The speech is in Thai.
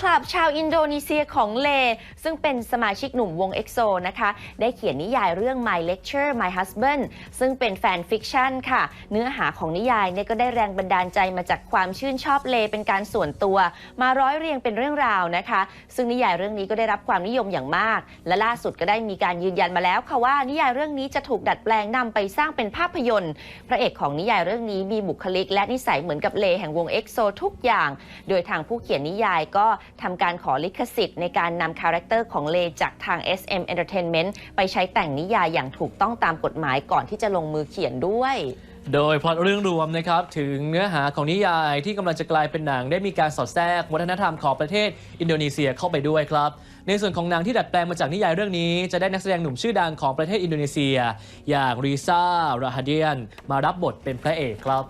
คลับชาวอินโดนีเซียของเล ซึ่งเป็นสมาชิกหนุ่มวง EXO นะคะ ได้เขียนนิยายเรื่อง My Lecture My Husband ซึ่งเป็นแฟนฟิกชันค่ะ เนื้อหาของนิยายเนี่ยก็ได้แรงบันดาลใจมาจากความชื่นชอบเลเป็นการส่วนตัว มาร้อยเรียงเป็นเรื่องราวนะคะ ซึ่งนิยายเรื่องนี้ก็ได้รับความนิยมอย่างมาก และล่าสุดก็ได้มีการยืนยันมาแล้วค่ะว่านิยายเรื่องนี้จะถูกดัดแปลงนำไปสร้างเป็นภาพยนตร์ พระเอกของนิยายเรื่องนี้มีบุคลิก และนิสัยเหมือนกับเลแห่งวง EXO ทุกอย่าง โดยทางผู้เขียนนิยายก็ทำการขอลิขสิทธิ์ในการนำคาแรคเตอร์ของเลจากทาง SM Entertainment ไปใช้แต่งนิยายอย่างถูกต้องตามกฎหมายก่อนที่จะลงมือเขียนด้วยโดยพล็อตเรื่องรวมนะครับถึงเนื้อหาของนิยายที่กำลังจะกลายเป็นหนังได้มีการสอดแทรกวัฒนธรรมของประเทศอินโดนีเซียเข้าไปด้วยครับ ในส่วนของหนังที่ดัดแปลงมาจากนิยายเรื่องนี้ จะได้นักแสดงหนุ่มชื่อดังของประเทศอินโดนีเซีย อย่างรีซาราฮาเดียน มารับบทเป็นพระเอกครับ